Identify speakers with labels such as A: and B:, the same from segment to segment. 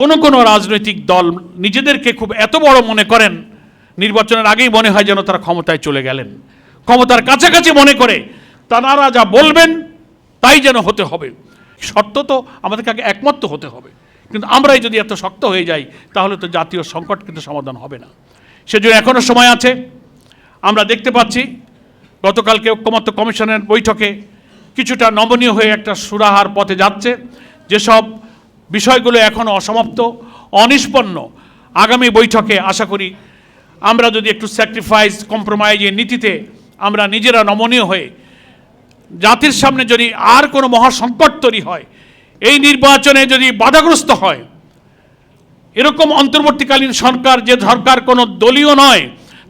A: কোনো কোনো রাজনৈতিক দল নিজেদেরকে খুব এত বড় মনে করেন, নির্বাচনের আগেই মনে হয় যেন তারা ক্ষমতায় চলে গেলেন। ক্ষমতার কাছাকাছি মনে করে তারা যা বলবেন, তাই যেন হতে হবে। শর্ত তো আমাদেরকে আগে একমত হতে হবে। কিন্তু আমরাই যদি এত শক্ত হয়ে যাই, তাহলে তো জাতীয় সংকট কিন্তু সমাধান হবে না। সেজন্য এখনও সময় আছে। আমরা দেখতে পাচ্ছি, গতকালকে ঐক্যমত্য কমিশনের বৈঠকে কিছুটা নমনীয় হয়ে একটা সুরাহার পথে যাচ্ছে। যেসব বিষয়গুলো এখনও অসমাপ্ত, অনিষ্পন্ন। আগামী বৈঠকে আশা করি আমরা যদি একটু স্যাক্রিফাইস কম্প্রোমাইজের নীতিতে আমরা নিজেরা নমনীয় হয়ে জাতির সামনে যদি আর কোনো মহাসংকট তৈরি হয়, এই নির্বাচনে যদি বাধাগ্রস্ত হয়, এরকম অন্তর্বর্তীকালীন সরকার যে সরকার কোনো দলীয় নয়,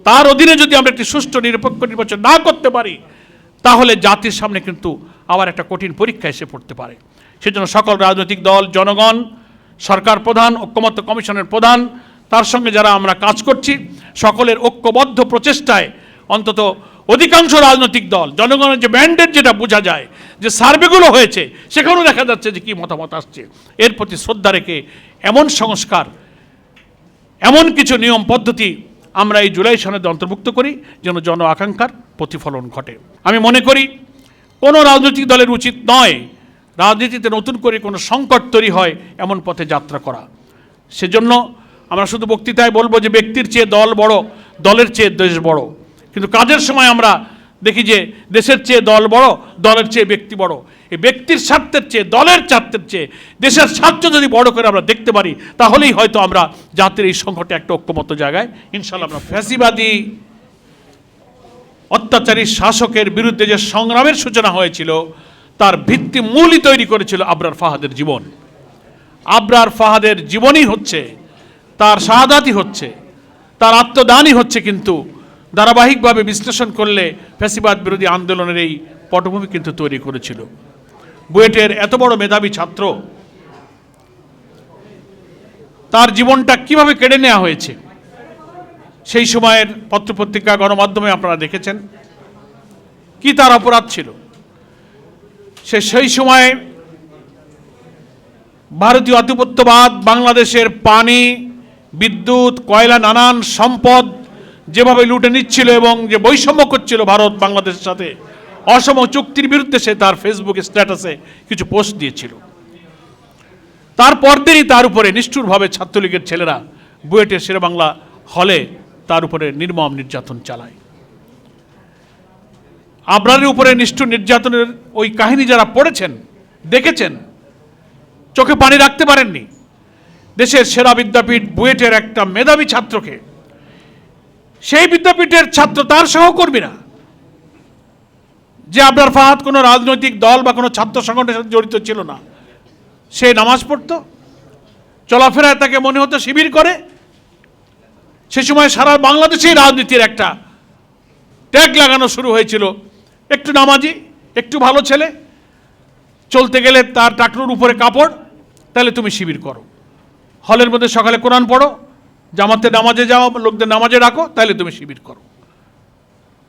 A: তার অধীনে যদি আমরা একটি সুষ্ঠু নিরপেক্ষ নির্বাচন না করতে পারি, তাহলে জাতির সামনে কিন্তু আবার একটা কঠিন পরীক্ষা এসে পড়তে পারে। সেজন্য সকল রাজনৈতিক দল, জনগণ, সরকার প্রধান, ঐক্যমত্য কমিশনের প্রধান, তার সঙ্গে যারা আমরা কাজ করছি, সকলের ঐক্যবদ্ধ প্রচেষ্টায় অন্তত অধিকাংশ রাজনৈতিক দল, জনগণের যে ব্যান্ডেড যেটা বোঝা যায়, যে সার্ভেগুলো হয়েছে, সেখানেও দেখা যাচ্ছে যে কী মতামত আসছে। এর প্রতি শ্রদ্ধা রেখে এমন সংস্কার, এমন কিছু নিয়ম, পদ্ধতি আমরা এই জুলাই সনদে অন্তর্ভুক্ত করি যেন জন আকাঙ্ক্ষার প্রতিফলন ঘটে। আমি মনে করি, কোনো রাজনৈতিক দলের উচিত নয় রাজনীতিতে নতুন করে কোনো সংকট তৈরি হয়, এমন পথে যাত্রা করা। সেজন্য আমরা শুধু বক্তৃতায় বলব যে ব্যক্তির চেয়ে দল বড়, দলের চেয়ে দেশ বড়। কিন্তু কাজের সময় আমরা দেখি যে দেশের চেয়ে দল বড়, দলের চেয়ে ব্যক্তি বড়। এই ব্যক্তির স্বার্থের চেয়ে, দলের স্বার্থের চেয়ে, দেশের স্বার্থ যদি বড় করে আমরা দেখতে পারি, তাহলেই হয়তো আমরা জাতির এই সংকটে একটা ঐক্যমত জায়গায় ইনশাল্লাহ আমরা ফ্যাসিবাদী, অত্যাচারী শাসকের বিরুদ্ধে যে সংগ্রামের সূচনা হয়েছিল তার ভিত্তি মূলই তৈরি করেছিল আবরার ফাহাদের জীবন। আবরার ফাহাদের জীবনই হচ্ছে, তার শাহাদাতই হচ্ছে, তার আত্মদানই হচ্ছে কিন্তু ধারাবাহিকভাবে বিশ্লেষণ করলে ফ্যাসিবাদ বিরোধী আন্দোলনের এই পটভূমি কিন্তু তৈরি করেছিল। বুয়েটের এত বড় মেধাবী ছাত্র, তার জীবনটা কীভাবে কেড়ে নেওয়া হয়েছে, সেই সময়ের পত্রপত্রিকা গণমাধ্যমে আপনারা দেখেছেন, কি তার অপরাধ ছিল? সে সেই সময়ে ভারতীয় আধিপত্যবাদ, বাংলাদেশের পানি, বিদ্যুৎ, কয়লা, নানান সম্পদ যেভাবে লুটে নিচ্ছিল এবং যে বৈষম্য করছিল ভারত বাংলাদেশের সাথে, অসম চুক্তির বিরুদ্ধে সে তার ফেসবুক স্ট্যাটাসে কিছু পোস্ট দিয়েছিল। তারপর দিনই তার উপরে নিষ্ঠুরভাবে ছাত্রলীগের ছেলেরা বুয়েটের শেরেবাংলা হলে তার উপরে নির্মম নির্যাতন চালায়। আবরারের উপরে নিষ্ঠুর নির্যাতনের ওই কাহিনী যারা পড়েছেন, দেখেছেন, চোখে পানি রাখতে পারেননি, দেশের সেরা বিদ্যাপীঠ বুয়েটের একটা মেধাবী ছাত্রকে, সেই বিদ্যাপীঠের ছাত্র তার সহকর্মীরা, যে আপনার ফাহাদ কোনো রাজনৈতিক দল বা কোনো ছাত্র সংগঠনের সাথে জড়িত ছিল না, সে নামাজ পড়তো, চলাফেরায় তাকে মনে হতো শিবির করে, সে সময় সারা বাংলাদেশেই রাজনীতির একটা ট্যাগ লাগানো শুরু হয়েছিল। একটু নামাজি, একটু ভালো ছেলে, চলতে গেলে তার টাকলুর উপরে কাপড়, তাহলে তুমি শিবির করো। হলের মধ্যে সকালে কোরআন পড়ো, জামাতে নামাজে যাও, লোকদের নামাজে রাখো, তাহলে তুমি শিবির করো।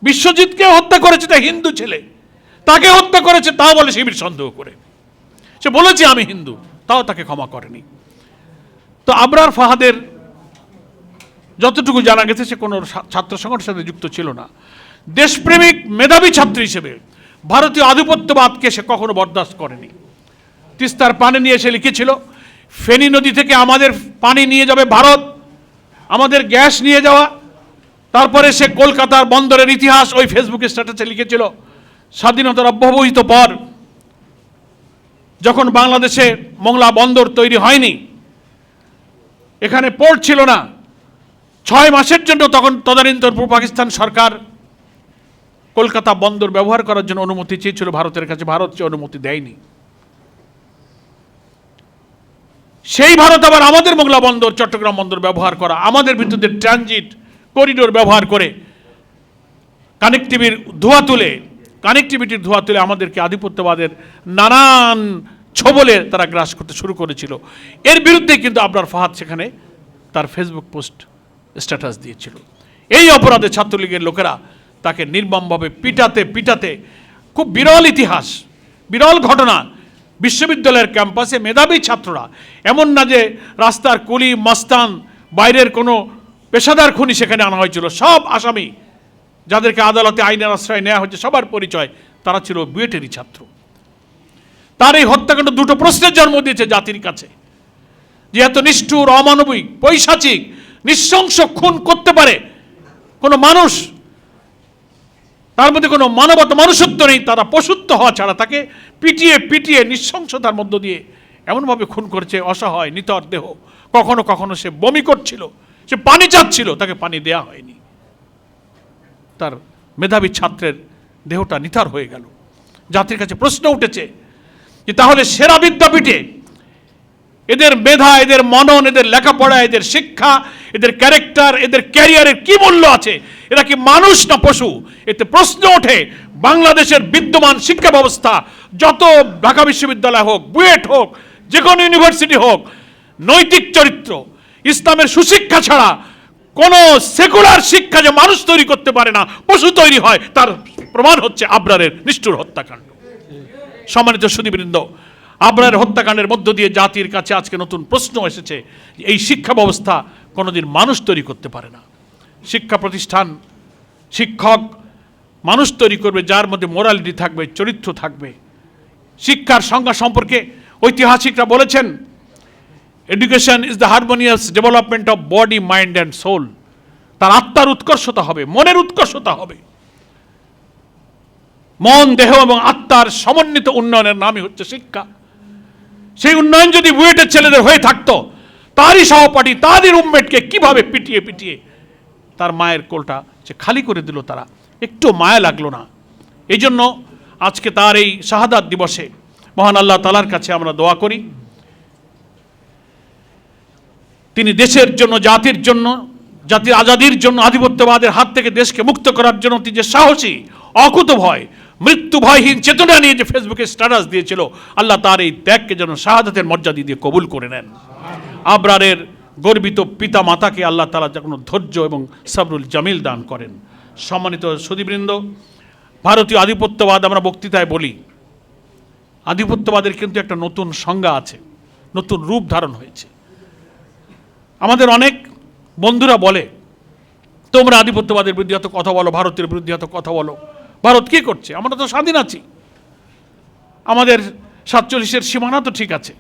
A: বিশ্বজিৎকে হত্যা করেছে তা হিন্দু ছেলে। তাকে হত্যা করেছে, তাও বলে শিবির সন্দেহ করে। সে বলেছে, আমি হিন্দু, তাও তাকে ক্ষমা করেনি। তো আবরার ফাহাদের যতটুকু জানা গেছে, সে কোনো ছাত্র সংগঠনের সাথে যুক্ত ছিল না। দেশপ্রেমিক মেধাবী ছাত্র হিসেবে ভারতীয় আধিপত্যবাদকে সে কখনো বরদাস্ত করেনি। তিস্তার পানি নিয়ে সে লিখেছিল, ফেনী নদী থেকে আমাদের পানি নিয়ে যাবে ভারত, আমাদের গ্যাস নিয়ে যাওয়া। তারপরে সে কলকাতার বন্দরের ইতিহাস ওই ফেসবুকে স্ট্যাটাসে লিখেছিল, স্বাধীনতার অব্যবহিত পর যখন বাংলাদেশে মংলা বন্দর তৈরি হয়নি, এখানে পোর্ট ছিল না। ছয় মাসের জন্য তখন তদানীন্তন পাকিস্তান সরকার কলকাতা বন্দর ব্যবহার করার জন্য অনুমতি চেয়েছিল, ভারতের কাছে ভারত সে অনুমতি দেয়নি। সেই ভারত আবার আমাদের মোংলা বন্দর, চট্টগ্রাম বন্দর ব্যবহার করা, আমাদের বিদ্যুতের ট্রানজিট, করিডোর ব্যবহার করে কানেক্টিভির ধোয়া তুলে, কানেক্টিভিটির ধোয়া তুলে আমাদেরকে আধিপত্যবাদের নানান ছবলে তারা গ্রাস করতে শুরু করেছিল। এর বিরুদ্ধে কিন্তু আপনার ফাহাদ সেখানে তার ফেসবুক পোস্ট স্ট্যাটাস দিয়েছিল। এই অপরাধে ছাত্রলীগের লোকেরা তাকে নির্মমভাবে পিটাতে পিটাতে। খুব বিরল ইতিহাস, বিরল ঘটনা। বিশ্ববিদ্যালয়ের ক্যাম্পাসে মেধাবী ছাত্ররা, এমন না যে রাস্তার কুলি, মাস্তান, বাইরের কোনো পেশাদার খুনি সেখানে আনা হয়েছিল। সব আসামি যাদেরকে আদালতে আইনের আশ্রয় নেওয়া হয়েছে, সবার পরিচয়, তারা ছিল বুয়েটেরই ছাত্র। তার এই হত্যাকাণ্ড দুটো প্রশ্নের জন্ম দিয়েছে জাতির কাছে। যে এত নিষ্ঠুর, অমানবিক, পৈশাচিক, নৃশংস খুন করতে পারে কোনো মানুষ তার মধ্যে কোনো মানবতা মানুষত্ব নেই, তারা পশুত্ব হওয়া ছাড়া তাকে পিটিয়ে পিটিয়ে, নৃশংসতার মধ্য দিয়ে এমনভাবে খুন করেছে, অসহায়, নিতর দেহ। কখনো কখনো সে বমি করছিল, সে পানি চাচ্ছিল, তাকে পানি দেয়া হয়নি। তার মেধাবী ছাত্রের দেহটা নিতার হয়ে গেল। জাতির কাছে প্রশ্ন উঠেছে যে তাহলে সেরা বিদ্যাপীঠে এদের মেধা, এদের মনন, এদের লেখাপড়া, এদের শিক্ষা, এদের ক্যারেক্টার, এদের ক্যারিয়ারের কি মূল্য আছে? এরা কি মানুষ না পশু? এতে প্রশ্ন ওঠে, বাংলাদেশের বিদ্যমান শিক্ষা ব্যবস্থা, যত ঢাকা বিশ্ববিদ্যালয় হোক, বুয়েট হোক যে কোনো ইউনিভার্সিটি হোক, নৈতিক চরিত্র, ইসলামের সুশিক্ষা ছাড়া কোনো সেকুলার শিক্ষা যে মানুষ তৈরি করতে পারে না, পশু তৈরি হয়, তার প্রমাণ হচ্ছে আবরারের নিষ্ঠুর হত্যাকাণ্ড। সম্মানিত সুদীবৃন্দ আবরার হত্যাকাণ্ডের মধ্য দিয়ে জাতির কাছে আজকে নতুন প্রশ্ন এসেছে এই শিক্ষা ব্যবস্থা কোনোদিন মানুষ তৈরি করতে পারে না। শিক্ষা প্রতিষ্ঠান, শিক্ষক মানুষ তৈরি করবে, যার মধ্যে মোরালিটি থাকবে, চরিত্র থাকবে। শিক্ষার সংজ্ঞা সম্পর্কে ঐতিহাসিকরা বলেছেন education is the harmonious development of body mind and soul তার আত্মার উৎকর্ষতা হবে, মনের উৎকর্ষতা হবে। মন, দেহ এবং আত্মার সমন্বিত উন্নয়নের নামই হচ্ছে শিক্ষা। সেই উন্নয়ন যদি বুয়েটের ছেলেদের হয়ে থাকতো, তারই সহপাঠী, তারই রুমমেটকে কীভাবে পিটিয়ে পিটিয়ে তার মায়ের কোলটা সে খালি করে দিল তারা, একটু মায়া লাগল না। এই জন্য আজকে তার এই শাহাদাত দিবসে মহান আল্লাহ তালার কাছে আমরা দোয়া করি। তিনি দেশের জন্য, জাতির জন্য, জাতির আজাদির জন্য, আধিপত্যবাদের হাত থেকে দেশকে মুক্ত করার জন্য তিনি যে সাহসী অকুত ভয় মৃত্যু ভয়হীন চেতনা নিয়ে যে ফেসবুকে স্ট্যাটাস দিয়েছিল, আল্লাহ তার এই ত্যাগকে যেন শাহাদাতের মর্যাদা দিয়ে কবুল করে নেন। আবরারের গর্বিত পিতা মাতাকে আল্লাহ তালা যেন ধৈর্য এবং সাবরুল জামিল দান করেন। সম্মানিত সুদীবৃন্দ ভারতীয় আধিপত্যবাদ আমরা বক্তৃতায় বলি, আধিপত্যবাদের কিন্তু একটা নতুন সংজ্ঞা আছে, নতুন রূপ ধারণ হয়েছে। আমাদের অনেক বন্ধুরা বলে, তোমরা আধিপত্যবাদের বিরুদ্ধে এত কথা বলো, ভারতের বিরুদ্ধে এত কথা বলো ভারত কি করছে? আমরা তো স্বাধীন আছি। আমাদের সাতচল্লিশের সীমানা তো ঠিক আছে।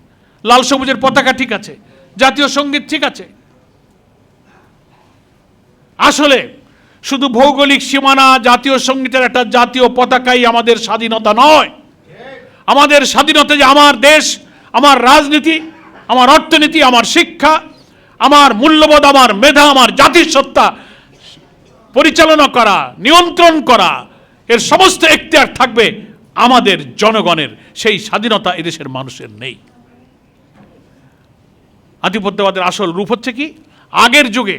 A: লাল সবুজের পতাকা ঠিক আছে। জাতীয় সংগীত ঠিক আছে। আসলে শুধু ভৌগোলিক সীমানা, জাতীয় সঙ্গীতের একটা জাতীয় পতাকাই আমাদের স্বাধীনতা নয়। আমাদের স্বাধীনতা যে আমার দেশ, আমার রাজনীতি, আমার অর্থনীতি, আমার শিক্ষা, আমার মূল্যবোধ, আমার মেধা, আমার জাতির সত্তা পরিচালনা করা, নিয়ন্ত্রণ করা এর সমস্ত এখতিয়ার থাকবে আমাদের জনগণের। সেই স্বাধীনতা এদেশের মানুষের নেই। আধিপত্যবাদের আসল রূপ হচ্ছে কি? আগের যুগে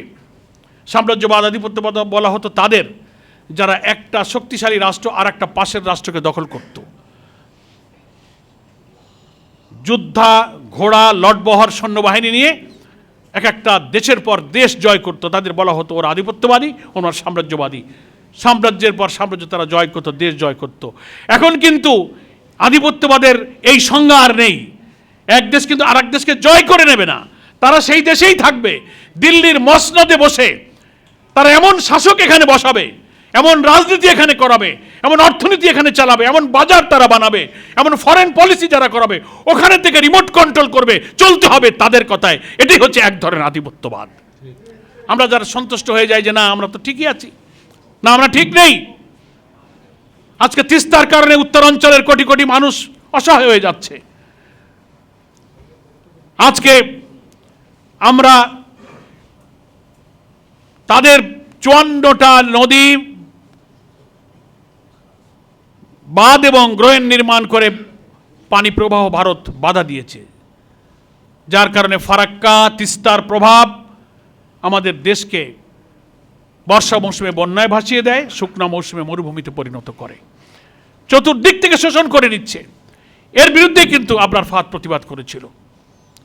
A: সাম্রাজ্যবাদ আধিপত্যবাদ বলা হতো তাদের, যারা একটা শক্তিশালী রাষ্ট্র আর একটা পাশের রাষ্ট্রকে দখল করত। যোদ্ধা, ঘোড়া, লটবহর সৈন্যবাহিনী নিয়ে এক একটা দেশের পর দেশ জয় করতো। তাদের বলা হতো ওরা আধিপত্যবাদী ওনার সাম্রাজ্যবাদী। সাম্রাজ্যের পর সাম্রাজ্য তারা জয় করতো, দেশ জয় করতো। এখন কিন্তু আধিপত্যবাদের এই সংজ্ঞা আর নেই। এক দেশ কিন্তু আর দেশকে জয় করে নেবে না। তারা সেই দেশেই থাকবে। দিল্লির মসনদে বসে তারা এমন শাসক এখানে বসাবে, এমন রাজনীতি এখানে করাবে, এমন অর্থনীতি এখানে চালাবে, এমন বাজার তারা বানাবে, এমন ফরেন পলিসি যারা করাবে, ওখানে থেকে রিমোট কন্ট্রোল করবে, চলতে হবে তাদের কথায়। এটাই হচ্ছে এক ধরনের আধিপত্যবাদ। আমরা যারা সন্তুষ্ট হয়ে যাই যে না, আমরা তো ঠিকই আছি। না, আমরা ঠিক নেই। আজকে তিস্তার কারণে উত্তরাঞ্চলের কোটি কোটি মানুষ অসহায় হয়ে যাচ্ছে। আজকে আমরা তাদের চুয়ান্নটা নদী বাঁধ এবং গ্রহেণ নির্মাণ করে পানি প্রবাহ ভারত বাধা দিয়েছে। যার কারণে ফারাক্কা, তিস্তার প্রভাব আমাদের দেশকে বর্ষা মৌসুমে বন্যায় ভাসিয়ে দেয়, শুকনা মৌসুমে মরুভূমিতে পরিণত করে। চতুর্দিক থেকে শোষণ করে নিচ্ছে। এর বিরুদ্ধে কিন্তু আপনার ফাঁদ প্রতিবাদ করেছিল।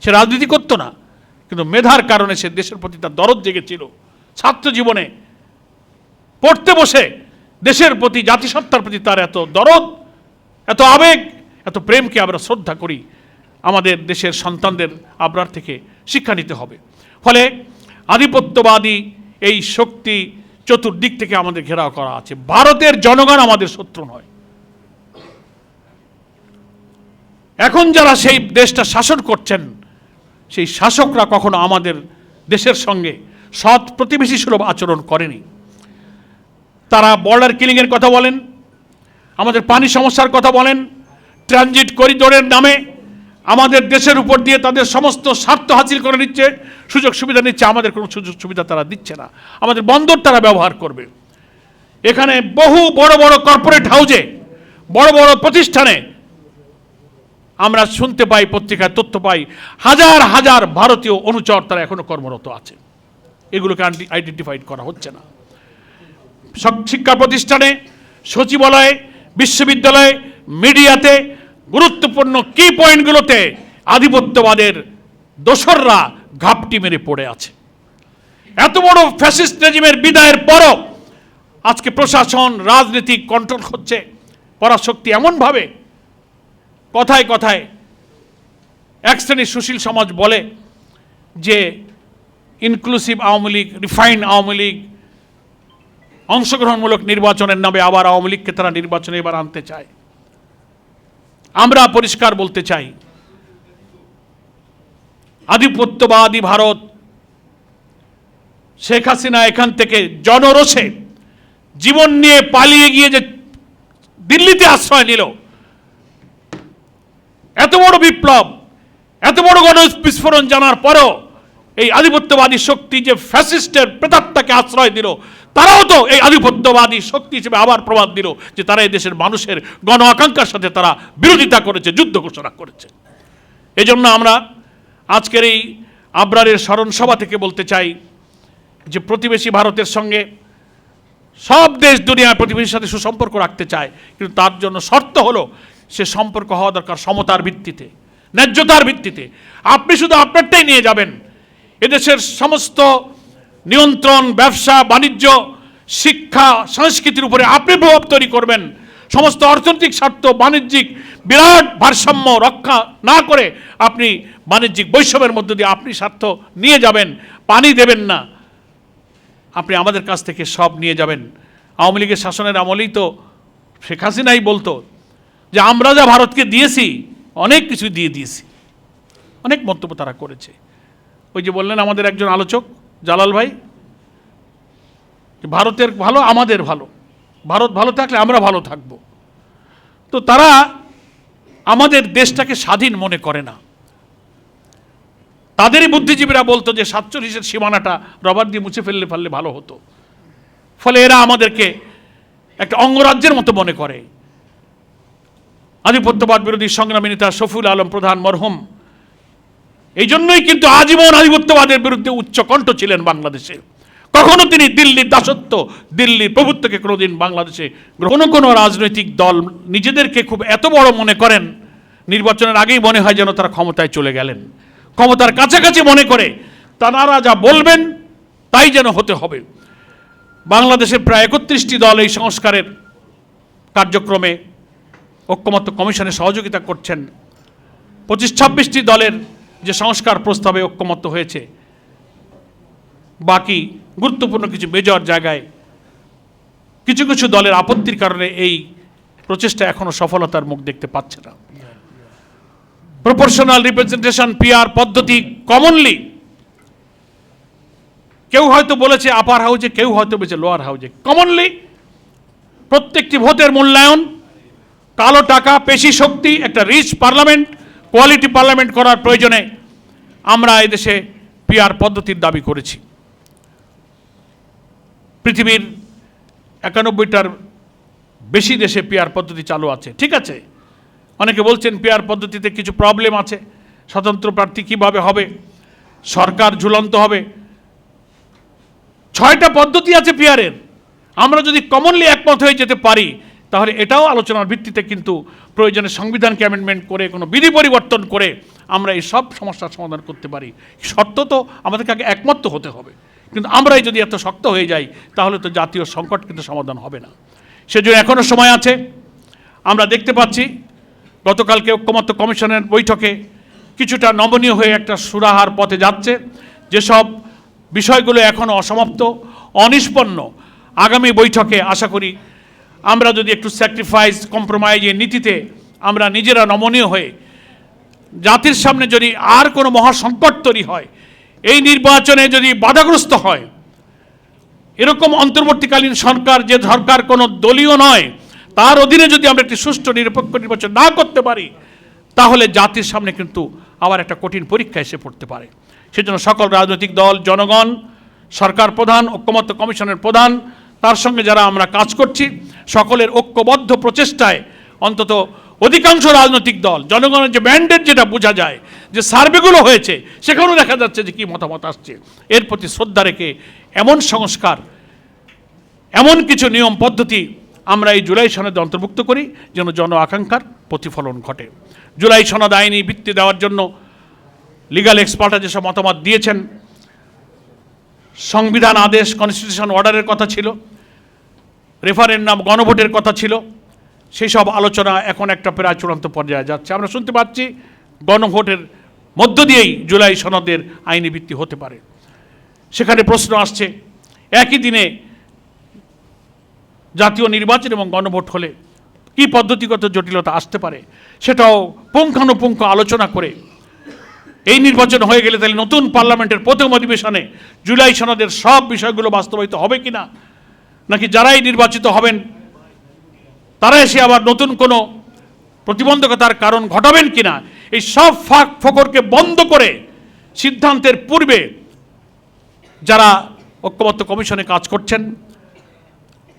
A: সে রাজনীতি করতো না, কিন্তু মেধার কারণে সে দেশের প্রতি তার দরদ জেগেছিল। ছাত্র জীবনে পড়তে বসে দেশের প্রতি, জাতিসত্তার প্রতি তার এত দরদ, এত আবেগ, এত প্রেমকে আমরা শ্রদ্ধা করি। আমাদের দেশের সন্তানদের আবরার থেকে শিক্ষা নিতে হবে। ফলে আধিপত্যবাদী এই শক্তি চতুর্দিক থেকে আমাদের ঘেরাও করা আছে। ভারতের জনগণ আমাদের শত্রু নয়। এখন যারা সেই দেশটা শাসন করছেন, সেই শাসকরা কখনো আমাদের দেশের সঙ্গে সৎ প্রতিবেশী সুলভ আচরণ করেনি। তারা বর্ডার কিলিংয়ের কথা বলেন, আমাদের পানি সমস্যার কথা বলেন ট্রানজিট করিডোরের নামে আমাদের দেশের উপর দিয়ে তাদের সমস্ত স্বার্থ হাসিল করে নিচ্ছে, সুযোগ সুবিধা নিচ্ছে, আমাদের কোনো সুযোগ সুবিধা তারা দিচ্ছে না। আমাদের বন্দর তারা ব্যবহার করবে। এখানে বহু বড় বড় কর্পোরেট হাউজে বড় বড় প্রতিষ্ঠানে আমরা শুনতে পাই, পত্রিকায় তথ্য পাই, হাজার হাজার ভারতীয় অনুচর তারা এখনও কর্মরত আছে। এগুলোকে আইডেন্টিফাইড করা হচ্ছে না। সব শিক্ষা প্রতিষ্ঠানে, সচিবালয়ে, বিশ্ববিদ্যালয়ে, মিডিয়াতে গুরুত্বপূর্ণ কি পয়েন্টগুলোতে আধিপত্যবাদের দোসররা ঘাপটি মেরে পড়ে আছে। এত বড় ফ্যাসিস্ট রেজিমের বিদায়ের পরও আজকে প্রশাসন, রাজনীতি কন্ট্রোল হচ্ছে পরাশক্তি এমনভাবে কথায় কথায় এক শ্রেণির সুশীল সমাজ বলে যে ইনক্লুসিভ আওয়ামী লীগ রিফাইন্ড আওয়ামী লীগ, অংশগ্রহণমূলক নির্বাচনের নামে আবার আওয়ামী লীগকে তারা নির্বাচনে এবার আনতে চায়। আমরা পরিষ্কার বলতে চাই, আধিপত্যবাদী ভারত শেখ হাসিনা এখান থেকে জনরোষে জীবন নিয়ে পালিয়ে গিয়ে যে দিল্লিতে আশ্রয় নিল, এত বড় বিপ্লব, এত বড় গণ বিস্ফোরণ জানার পরও এই আধিপত্যবাদী শক্তি যে ফ্যাসিস্টের প্রেতাত্মাকে আশ্রয় দিল তারাও তো এই আধিপত্যবাদী শক্তি হিসেবে আবার প্রবাদ দিল যে তারা এই দেশের মানুষের গণ আকাঙ্ক্ষার সাথে তারা বিরোধিতা করেছে, যুদ্ধ ঘোষণা করেছে। এজন্য আমরা আজকের এই আবরারের স্মরণ সভা থেকে বলতে চাই যে প্রতিবেশী ভারতের সঙ্গে সব দেশ দুনিয়ার প্রতিবেশীর সাথে সুসম্পর্ক রাখতে চায়, কিন্তু তার জন্য শর্ত হলো সে সম্পর্ক হওয়া দরকার সমতার ভিত্তিতে, ন্যায্যতার ভিত্তিতে। আপনি শুধু আপনারটাই নিয়ে যাবেন। এদেশের সমস্ত নিয়ন্ত্রণ, ব্যবসা, বাণিজ্য, শিক্ষা, সংস্কৃতির উপরে আপনি প্রভাব তৈরি করবেন। সমস্ত অর্থনৈতিক স্বার্থ, বাণিজ্যিক বিরাট ভারসাম্য রক্ষা না করে আপনি বাণিজ্যিক বৈষম্যের মধ্য দিয়ে আপনি স্বার্থ নিয়ে যাবেন, পানি দেবেন না। আপনি আমাদের কাছ থেকে সব নিয়ে যাবেন। আওয়ামী লীগের শাসনের আমলেই তো শেখ হাসিনাই বলতো যে, আমরা যা ভারতকে দিয়েছি, অনেক কিছু দিয়ে দিয়েছি। অনেক মন্তব্য তারা করেছে। ওই যে বললেন আমাদের একজন আলোচক জালাল ভাই ভারতের ভালো, আমাদের ভালো। ভারত ভালো থাকলে আমরা ভালো থাকব। তো তারা আমাদের দেশটাকে স্বাধীন মনে করে না। তাদেরই বুদ্ধিজীবীরা বলতো যে সাতচল্লিশের সীমানাটা রবার দিয়ে মুছে ফেললে ফেললে ভালো হতো। ফলে এরা আমাদেরকে একটা অঙ্গরাজ্যের মতো মনে করে। আধিপত্যবাদ বিরোধী সংগ্রামী নেতা শফিউল আলম প্রধান মরহুম এই জন্যই কিন্তু আজীবন আধিপত্যবাদের বিরুদ্ধে উচ্চ কণ্ঠ ছিলেন বাংলাদেশে। কখনো তিনি দিল্লির দাসত্ব, দিল্লির প্রভুত্বকে কোনোদিন বাংলাদেশে কোনো কোনো রাজনৈতিক দল নিজেদেরকে খুব এত বড় মনে করেন, নির্বাচনের আগেই মনে হয় যেন তারা ক্ষমতায় চলে গেলেন। ক্ষমতার কাছাকাছি মনে করে তারা যা বলবেন, তাই যেন হতে হবে। বাংলাদেশের প্রায় একত্রিশটি দল এই সংস্কারের কার্যক্রমে ঐক্যমত্য কমিশনে সহযোগিতা করছেন। পঁচিশ ছাব্বিশটি দলের যে সংস্কার প্রস্তাবে ঐক্যমত্য হয়েছে। বাকি গুরুত্বপূর্ণ কিছু মেজর জায়গায় কিছু কিছু দলের আপত্তির কারণে এই প্রচেষ্টা এখনও সফলতার মুখ দেখতে পাচ্ছে না। প্রপোর্শনাল রিপ্রেজেন্টেশন পিআর পদ্ধতি কমনলি কেউ হয়তো বলেছে আপার হাউজে কেউ হয়তো বলেছে লোয়ার হাউজে কমনলি প্রত্যেকটি ভোটের মূল্যায়ন, কালো টাকা, পেশি শক্তি, একটা রিচ পার্লামেন্ট কোয়ালিটি পার্লামেন্ট করার প্রয়োজনে আমরা এদেশে পিআর পদ্ধতির দাবি করেছি। পৃথিবীর একানব্বইটার বেশি দেশে পিআর পদ্ধতি চালু আছে। ঠিক আছে? অনেকে বলছেন পিআর পদ্ধতিতে কিছু প্রবলেম আছে। স্বতন্ত্র প্রার্থী কীভাবে হবে? সরকার ঝুলন্ত হবে। ছয়টা পদ্ধতি আছে পিআরের আমরা যদি কমনলি একমত হয়ে যেতে পারি তাহলে এটাও আলোচনার ভিত্তিতে কিন্তু প্রয়োজনে সংবিধানকে অ্যামেন্ডমেন্ট করে, কোনো বিধি পরিবর্তন করে আমরা এই সব সমস্যার সমাধান করতে পারি। শর্ত তো আমাদেরকে আগে একমত হতে হবে। কিন্তু আমরাই যদি এত শক্ত হয়ে যাই, তাহলে তো জাতীয় সংকট কিন্তু সমাধান হবে না। সেজন্য এখনও সময় আছে। আমরা দেখতে পাচ্ছি, গতকালকে ঐক্যমত্য কমিশনের বৈঠকে কিছুটা নমনীয় হয়ে একটা সুরাহার পথে যাচ্ছে। যেসব বিষয়গুলো এখনও অসমাপ্ত, অনিষ্পন্ন, আগামী বৈঠকে আশা করি আমরা যদি একটু স্যাক্রিফাইস কম্প্রোমাইজের নীতিতে আমরা নিজেরা নমনীয় হয়ে জাতির সামনে যদি আর কোনো মহাসংকট তৈরি হয়, এই নির্বাচনে যদি বাধাগ্রস্ত হয়, এরকম অন্তর্বর্তীকালীন সরকার যে সরকার কোনো দলীয় নয়, তার অধীনে যদি আমরা একটি সুষ্ঠু, নিরপেক্ষ নির্বাচন না করতে পারি, তাহলে জাতির সামনে কিন্তু আবার একটা কঠিন পরীক্ষা এসে পড়তে পারে। সেজন্য সকল রাজনৈতিক দল, জনগণ, সরকার প্রধান, ঐক্যমত্য কমিশনের প্রধান, তার সঙ্গে যারা আমরা কাজ করছি সকলের ঐক্যবদ্ধ প্রচেষ্টায় অন্তত অধিকাংশ রাজনৈতিক দল, জনগণের যে ম্যান্ডেট যেটা বোঝা যায়, যে সার্ভেগুলো হয়েছে, সেখানেও দেখা যাচ্ছে যে কী মতামত আসছে। এর প্রতি শ্রদ্ধা রেখে এমন সংস্কার, এমন কিছু নিয়ম, পদ্ধতি আমরা এই জুলাই সনদে অন্তর্ভুক্ত করি যেন জন আকাঙ্ক্ষার প্রতিফলন ঘটে। জুলাই সনদ আইনি ভিত্তি দেওয়ার জন্য লিগাল এক্সপার্টরা যেসব মতামত দিয়েছেন, সংবিধান, আদেশ কনস্টিটিউশন অর্ডারের কথা ছিল রেফারেন্ডাম গণভোটের কথা ছিল। সেই সব আলোচনা এখন একটা প্রায় চূড়ান্ত পর্যায়ে যাচ্ছে। আমরা শুনতে পাচ্ছি গণভোটের মধ্য দিয়েই জুলাই সনদের আইনি ভিত্তি হতে পারে। সেখানে প্রশ্ন আসছে, একই দিনে জাতীয় নির্বাচন এবং গণভোট হলে কি পদ্ধতিগত জটিলতা আসতে পারে? সেটাও পুঙ্খানুপুঙ্খ আলোচনা করে এই নির্বাচন হয়ে গেলে তাহলে নতুন পার্লামেন্টের প্রথম অধিবেশনে জুলাই সনদের সব বিষয়গুলো বাস্তবায়িত হবে কিনা? নাকি যারাই নির্বাচিত হবেন, তারা এসে আবার নতুন কোনো প্রতিবন্ধকতার কারণ ঘটাবেন কিনা? এই সব ফাঁক ফকরকে বন্ধ করে সিদ্ধান্তের পূর্বে যারা ঐক্যবদ্ধ কমিশনে কাজ করছেন,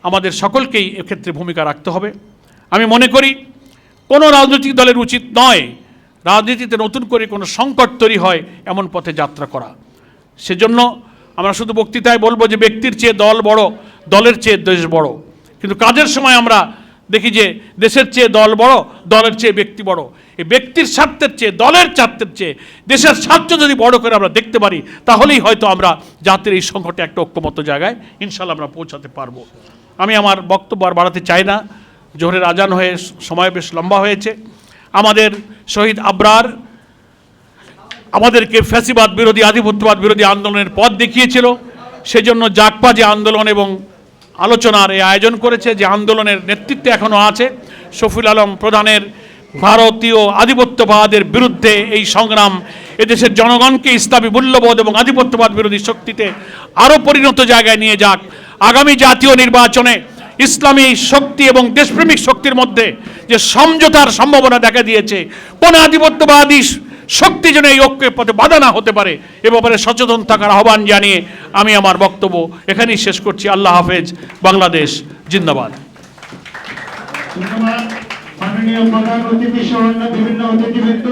A: আমাদের সকলকেই এক্ষেত্রে ভূমিকা রাখতে হবে। আমি মনে করি, কোনো রাজনৈতিক দলের উচিত নয় রাজনীতিতে নতুন করে কোনো সংকট তৈরি হয় এমন পথে যাত্রা করা। সেজন্য আমরা শুধু বক্তৃতায় বলব যে ব্যক্তির চেয়ে দল বড় দলের চেয়ে দেশ বড়। কিন্তু কাজের সময় আমরা দেখি যে দেশের চেয়ে দল বড়, দলের চেয়ে ব্যক্তি বড়। এই ব্যক্তির স্বার্থের চেয়ে, দলের স্বার্থের চেয়ে, দেশের স্বার্থ যদি বড় করে আমরা দেখতে পারি, তাহলেই হয়তো আমরা জাতির এই সংকটে একটা ঐক্যমত জায়গায় ইনশাল্লাহ আমরা পৌঁছাতে পারব। আমি আমার বক্তব্য আর বাড়াতে চাই না। জোহরের আজান হয়ে সময় বেশ লম্বা হয়েছে। আমাদের শহীদ আবরার আমাদেরকে ফ্যাসিবাদ বিরোধী, আধিপত্যবাদ বিরোধী আন্দোলনের পথ দেখিয়েছিল। সেজন্য জাকপা যে আন্দোলন এবং আলোচনার এই আয়োজন করেছে, যে আন্দোলনের নেতৃত্বে এখনও আছে। শফিল আলম প্রধানের ভারতীয় আধিপত্যবাদের বিরুদ্ধে এই সংগ্রাম এদেশের জনগণকে ইসলামী মূল্যবোধ এবং আধিপত্যবাদ বিরোধী শক্তিতে আরও পরিণত জায়গায় নিয়ে যাক। আগামী জাতীয় নির্বাচনে ইসলামী শক্তি এবং দেশপ্রেমিক শক্তির মধ্যে যে সমঝোতার সম্ভাবনা দেখা দিয়েছে, কোন আধিপত্যবাদী শক্তি যেন এই ঐক্যের পথে বাধা না হতে পারে, এ ব্যাপারে সচেতন থাকার আহ্বান জানিয়ে আমি আমার বক্তব্য এখানেই শেষ করছি। আল্লাহ হাফেজ, বাংলাদেশ জিন্দাবাদ।
B: মাননীয় প্রধান অতিথি বিভিন্ন অতিথিবৃন্দ।